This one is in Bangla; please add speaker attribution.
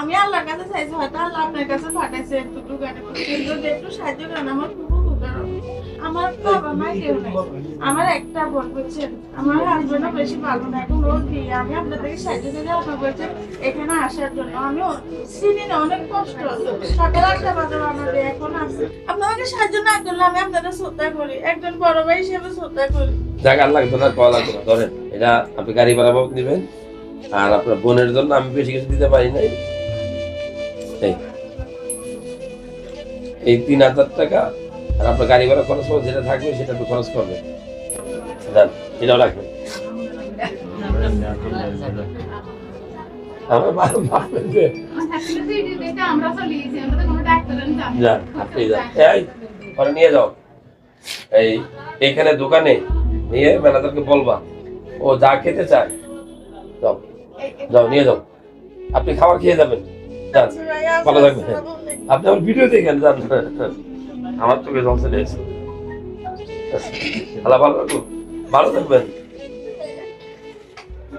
Speaker 1: আমি আল্লাহর কাছে চাইছি, হয়তো আল্লাহ আপনার কাছে পাঠাইছে একটু একটু সাহায্য করেন, আমার খুব উপকার। আমার বাবা মা কেউ নাই। আমার একটা বোন, বুঝছেন? আমার হাজবেন্ডও বেশি ভালো না, এখন ওর বিয়ে। আমি আপনার থেকে সাহায্য করে আপনার বলছেন এখানে আসার জন্য। আমি চিনি না, অনেক কষ্ট সকাল আটটা বাজে আমাদের, এখন আসছে আপনাকে সাহায্য না করলে আমি আপনাদের শ্রদ্ধা করি। একজন বড় ভাই হিসেবে শ্রদ্ধা করি।
Speaker 2: না কল লাগতো না। ধরেন, এটা আপনি গাড়ি ভাড়া বাবদ নেবেন, আর আপনার বোনের জন্য আমি বেশি কিছু দিতে পারি নাই। এই। এই তিন হাজার টাকা আর আপনার গাড়ি ভাড়া খরচ হবে যেটা থাকবে সেটা আপনি খরচ করবেন। যান এটাও রাখবেন।
Speaker 3: তো
Speaker 2: নিয়ে এই এইখানে দোকানে নিয়ে ম্যানেজারকে বলবা, ও যা খেতে চায়, যাও। যাও, নিয়ে যাও। আপনি খাবার খেয়ে যাবেন। ভালো থাকবেন। আপনি আমার ভিডিও দেখেন যান। আমার চোখে জল চলে এসে ভালো ভালো ভালো থাকবেন।